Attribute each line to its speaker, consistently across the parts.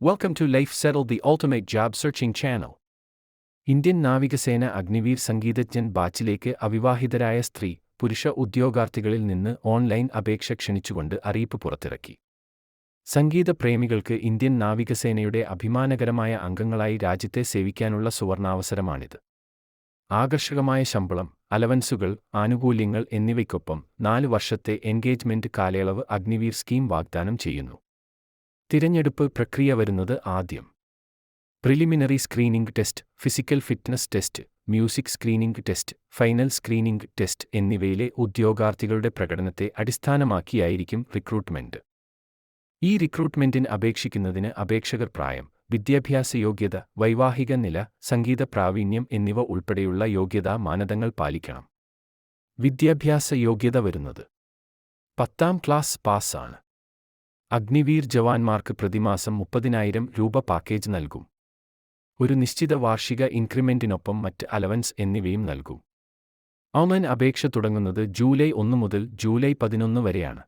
Speaker 1: Welcome to Life Settled, the ultimate job searching channel. Indian നാവികസേന അഗ്നിവീർ സംഗീതജ്ഞൻ ബാച്ചിലേക്ക് അവിവാഹിതരായ സ്ത്രീ പുരുഷ ഉദ്യോഗാർത്ഥികളിൽ നിന്ന് ഓൺലൈൻ അപേക്ഷ ക്ഷണിച്ചുകൊണ്ട് അറിയിപ്പ് പുറത്തിറക്കി. സംഗീത പ്രേമികൾക്ക് ഇന്ത്യൻ നാവികസേനയുടെ അഭിമാനകരമായ അംഗങ്ങളായി രാജ്യത്തെ സേവിക്കാനുള്ള സുവർണാവസരമാണിത്. ആകർഷകമായ ശമ്പളം അലവൻസുകൾ ആനുകൂല്യങ്ങൾ എന്നിവയ്ക്കൊപ്പം നാല് വർഷത്തെ എൻഗേജ്മെന്റ് കാലയളവ് അഗ്നിവീർ സ്കീം വാഗ്ദാനം ചെയ്യുന്നു. തിരഞ്ഞെടുപ്പ് പ്രക്രിയ വരുന്നത് ആദ്യം. Preliminary screening test physical fitness test music screening test final screening test എന്നിവയിലെ ഉദ്യോഗാർത്ഥികളുടെ പ്രകടനത്തെ അടിസ്ഥാനമാക്കിയായിരിക്കും റിക്രൂട്ട്മെന്റ് ഈ റിക്രൂട്ട്മെന്റിന് അപേക്ഷിക്കുന്നതിന് അപേക്ഷകർ പ്രായം വിദ്യാഭ്യാസ യോഗ്യത വൈവാഹിക നില സംഗീത പ്രാവീണ്യം എന്നിവ ഉൾപ്പെടെയുള്ള യോഗ്യതാ മാനദണ്ഡങ്ങൾ പാലിക്കണം. വിദ്യാഭ്യാസ യോഗ്യത വരുന്നത്. പത്താം ക്ലാസ് പാസ്സാണ്. അഗ്നിവീർ ജവാന്മാർക്ക് പ്രതിമാസം മുപ്പതിനായിരം രൂപ പാക്കേജ് നൽകും. ഒരു നിശ്ചിത വാർഷിക ഇൻക്രിമെന്റിനൊപ്പം മറ്റ് അലവൻസ് എന്നിവയും നൽകും. ഓൺലൈൻ അപേക്ഷ തുടങ്ങുന്നത് ജൂലൈ ഒന്ന് മുതൽ ജൂലൈ പതിനൊന്ന് വരെയാണ്.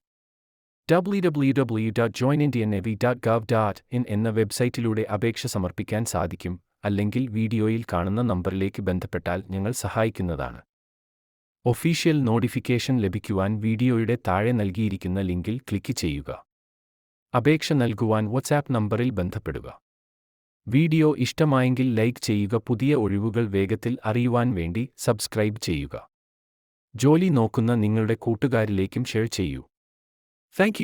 Speaker 1: W W W dot join India V dot gov dot in എന്ന വെബ്സൈറ്റിലൂടെ അപേക്ഷ സമർപ്പിക്കാൻ സാധിക്കും അല്ലെങ്കിൽ വീഡിയോയിൽ കാണുന്ന നമ്പറിലേക്ക് ബന്ധപ്പെട്ടാൽ ഞങ്ങൾ സഹായിക്കുന്നതാണ്. ഒഫീഷ്യൽ നോട്ടിഫിക്കേഷൻ ലഭിക്കുവാൻ വീഡിയോയുടെ താഴെ നൽകിയിരിക്കുന്ന ലിങ്കിൽ ക്ലിക്ക് ചെയ്യുക. അപേക്ഷ നൽകുവാൻ വാട്സാപ്പ് നമ്പറിൽ ബന്ധപ്പെടുക. വീഡിയോ ഇഷ്ടമായെങ്കിൽ ലൈക്ക് ചെയ്യുക പുതിയ ഒഴിവുകൾ വേഗത്തിൽ അറിയുവാൻ വേണ്ടി സബ്സ്ക്രൈബ് ചെയ്യുക. ജോലി നോക്കുന്ന നിങ്ങളുടെ കൂട്ടുകാരിലേക്കും ഷെയർ ചെയ്യൂ. താങ്ക്